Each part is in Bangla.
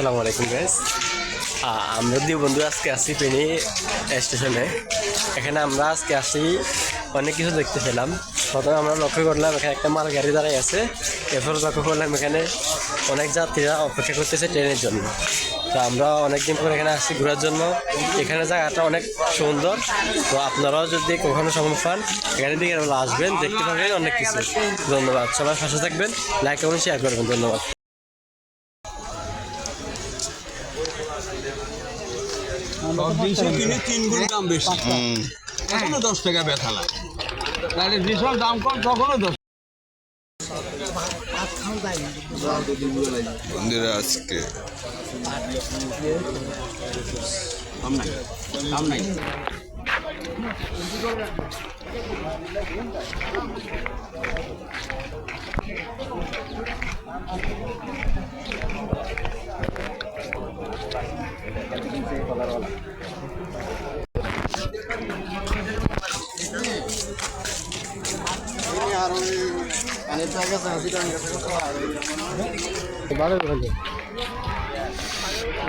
আসসালামু আলাইকুম গাইস আমরা দুই বন্ধু আজকে আসি ফেনি স্টেশনে। এখানে আমরা আজকে আসি, অনেক কিছু দেখতে পেলাম। প্রথমে আমরা লক্ষ্য করলাম এখানে একটা মাল গাড়ি দাঁড়াই আছে। এরপর লক্ষ্য করলাম এখানে অনেক যাত্রীরা অপেক্ষা করতেছে ট্রেনের জন্য। তো আমরা অনেকদিন পর এখানে আসছি ঘোরার জন্য। এখানে জায়গাটা অনেক সুন্দর। তো আপনারাও যদি কখনো সময় পান এখানে দিকে আসবেন, দেখতে পাবেন অনেক কিছু। ধন্যবাদ। সবাই পাশে থাকবেন লাইক এবং শেয়ার করবেন। ধন্যবাদ। সব জিনিসের কিনে তিন গুণ দাম বেশি। তখনও দশ টাকা ব্যথা লাগে। তাহলে যেসব দাম কম তখনও দশ। বন্ধুরা আজকে নাই।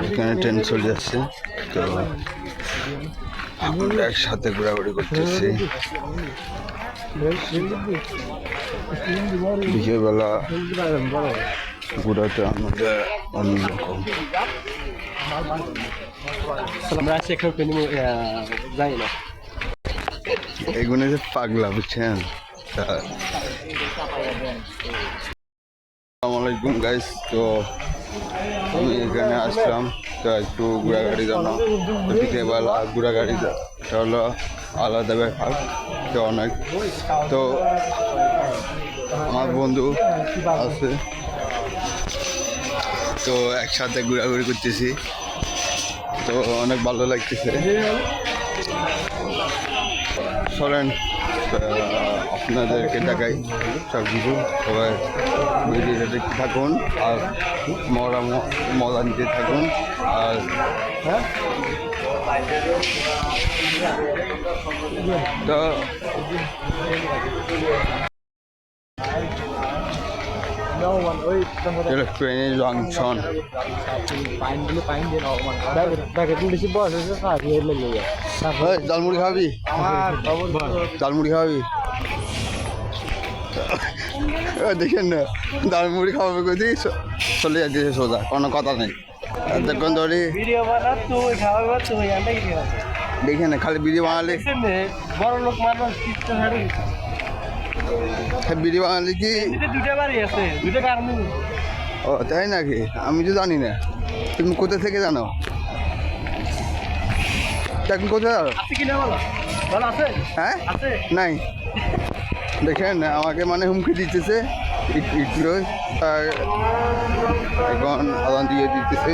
এখানে ট্রেন চলে যাচ্ছে তো আমরা একসাথে ঘোরাঘুরি করতেছি। বিকেলবেলা ঘোরাতে আমাদের অন্যরকম। আমরা আছি এখানে যাই না। এগুলো যে পাগলা বুঝছেন? তা আসসালামু আলাইকুম গাইস তো আমি এখানে আসলাম। তো একটু ঘোরাঘাড়ি জানো তো বিকেলবেলা ঘোরাঘাড়ি এটা হলো আলাদা ব্যাপার। তো অনেক। তো আমার বন্ধু আছে। তো একসাথে ঘোরাঘুরি করতেছি। তো অনেক ভালো লাগতেছে। আহ, আপনাদেরকে দেখাই। সব কিছু। সবাই ভিডিওটা দেখতে থাকুন আর মরা ম- মজা নিতে থাকুন। আর হ্যাঁ? তো এটা ট্রেনের জংশন জালমুড়ি খাবি জালমুড়ি খাবি দেখেন না জালমুড়ি খাওয়াবে কই দিই চলে যাচ্ছে সোজা কোনো কথা নেই। এতক্ষণ ধরে ভিডিও দেখে না খালি বিড়ি বাঙালি বড় লোক মানুষ বিড়ি বাঙালি কি? দুটা বাড়ি আছে দুটা কারণ ও তাই নাকি? আমি তো জানি না। তুমি কোথা থেকে জানো? এখন কোথায় হ্যাঁ? আছে? নাই। দেখেন আমাকে মানে হুমকি দিতেছে। ইটলো আর এখন আদান দিয়ে দিতেছে।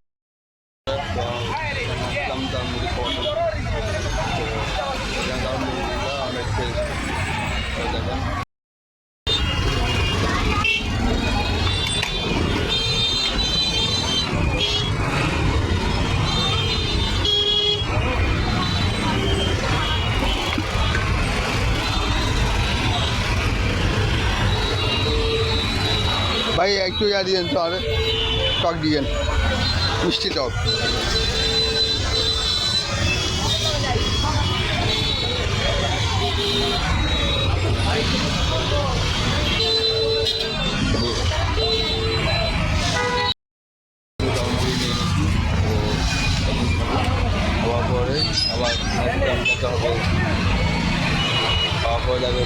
ভাই একটু ইয়া দিয়েন তো আর টক দিয়েন মিষ্টি টক। আবার খাওয়া পরে যাবে।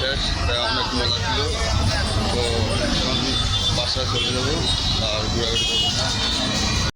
শেষ তাই অনেক মজা ছিল। তো এখন বাসায় চলে যাব আর ঘোরাঘুরি করব।